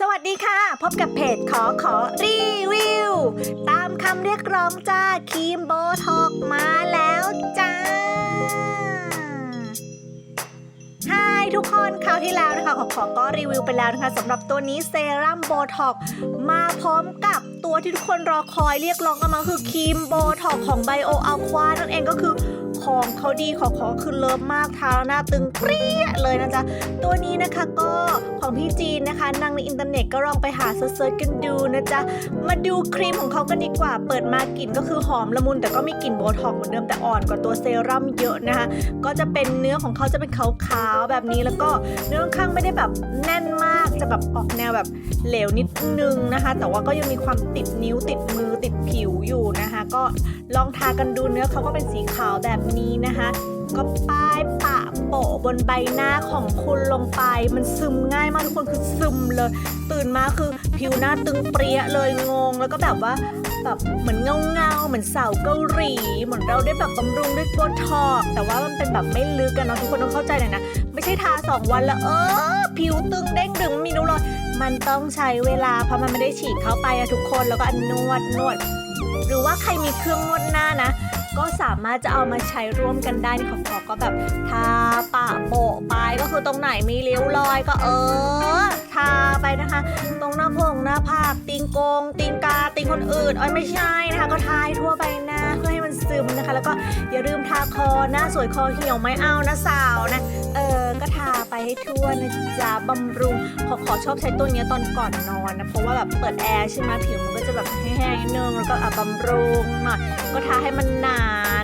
สวัสดีค่ะ พบกับเพจขอขอรีวิว ตามคำเรียกร้องจ้าครีมโบท็อกมาแล้วจ้าฮทุกคนคราวที่แล้วนะคะขอขอก็รีวิวไปแล้วนะคะสำหรับตัวนี้เซรั่มโบท็อกมาพร้อมกับตัวที่ทุกคนรอคอยเรียกร้องกันมาคือครีมโบท็อกของไบโออัลควานั่นเองก็คือ ของเขาดีขอขอคือเลิฟมากทาแล้วหน้าตึงเปรี้ยเลยนะจ๊ะ ตัวนี้นะคะก็ของพี่จีนนะคะนั่งในอินเทอร์เน็ตก็ลองไปหาเซิร์ชกันดูนะจ๊ะ มาดูครีมของเขากันดีกว่า เปิดมากลิ่นก็คือหอมละมุนแต่ก็มีกลิ่นโบท็อกเหมือนเดิมแต่อ่อนกว่าตัวเซรั่มเยอะนะคะ ก็จะเป็นเนื้อของเขาจะเป็นขาวๆแบบนี้แล้วก็เนื้อข้างไม่ได้แบบแน่นมากจะแบบออกแนวแบบเหลวนิดนึงนะคะ แต่ว่าก็ยังมีความติดนิ้วติดมือติดผิวอยู่นะคะ ก็ลองทากันดูเนื้อเขาก็เป็นสีขาวแบบนี้นะคะ ก็ป้ายปะโปะบนใบหน้าของคุณลงไป มันซึมง่ายมากทุกคนคือซึมเลย ตื่นมาคือผิวหน้าตึงเปรี้ยเลยงง แล้วก็แบบว่าแบบเหมือนเงาเงาเหมือนสาวเกาหลีเหมือนเราได้แบบบำรุงด้วยโบท็อกแต่ว่ามันเป็นแบบไม่ลึกกันเนาะทุกคนต้องเข้าใจหน่อยนะ ไม่ใช่ทาสองวันแล้วเออ ผิวตึงเด้งดึงไม่มีริ้วรอยมันต้องใช้เวลาเพราะมันไม่ได้ฉีดเข้าไปอะทุกคนแล้วก็อนวดนวด หรือว่าใครมีเครื่องนวดหน้านะ ก็สามารถจะเอามาใช้ร่วมกันได้นี่ของขอก็แบบทาปะโปะไปก็คือตรงไหนมีริ้วรอยก็เออทาไปนะคะ ตรงหน้าพงหน้าผากติงโกง ติงกาติงคนอื่นอ้อยไม่ใช่นะคะ ก็ทาทั่วใบหน้าเพื่อให้ ซึมนะคะ แล้วก็อย่าลืมทาคอหน้าสวยคอเหี่ยวไม่เอานะสาวนะ เออก็ทาไปให้ทั่วนะจ๊ะบำรุง ขอขอชอบใช้ตัวนี้ตอนก่อนนอนนะ เพราะว่าแบบเปิดแอร์ใช่ไหมผิวมันก็จะแบบแห้งๆนึงแล้วก็บำรุงหน่อยก็ทาให้มันหนา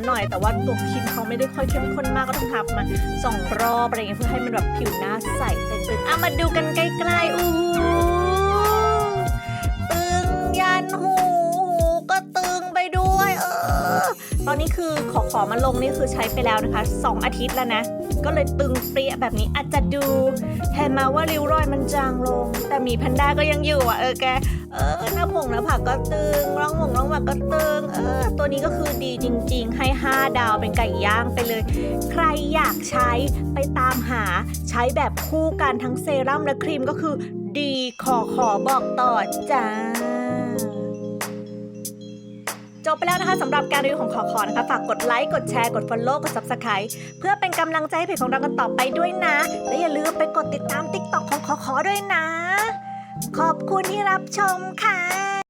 หน่อย แต่ว่าตัวครีมเขาไม่ได้ค่อยเข้มข้นมากก็ต้องทาประมาณสองรอบอะไรเงี้ยเพื่อให้มันแบบผิวหน้าใสตึงๆอะมาดูกันใกล้ๆอู้ ตอนนี้คือขอขอมาลงนี่คือใช้ไปแล้วนะคะสองอาทิตย์แล้วนะ ก็เลยตึงเปรี้ยแบบนี้อาจจะดูเห็นมาว่าริ้วรอยมันจางลง แต่มีแพนด้าก็ยังอยู่อะเออแกเออหน้าผงหน้าผากก็ตึงร่องหงร่องหมากก็ตึงเออตัวนี้ก็คือดีจริง ๆ ให้ 5 ดาวเป็นไก่ย่างไปเลย ใครอยากใช้ไปตามหาใช้แบบคู่กันทั้งเซรั่มและครีมก็คือดีขอขอบอกต่อจ้า บไปแล้วนะคะสำหรับการรีวิวของขอขอนะคะฝากกดไลค์กดแชร์กด Follow กด Subscribe เพื่อเป็นกำลังใจให้เพจของเรากันต่อไปด้วยนะ และอย่าลืมไปกดติดตาม TikTok ของขอขอด้วยนะ ขอบคุณที่รับชมค่ะ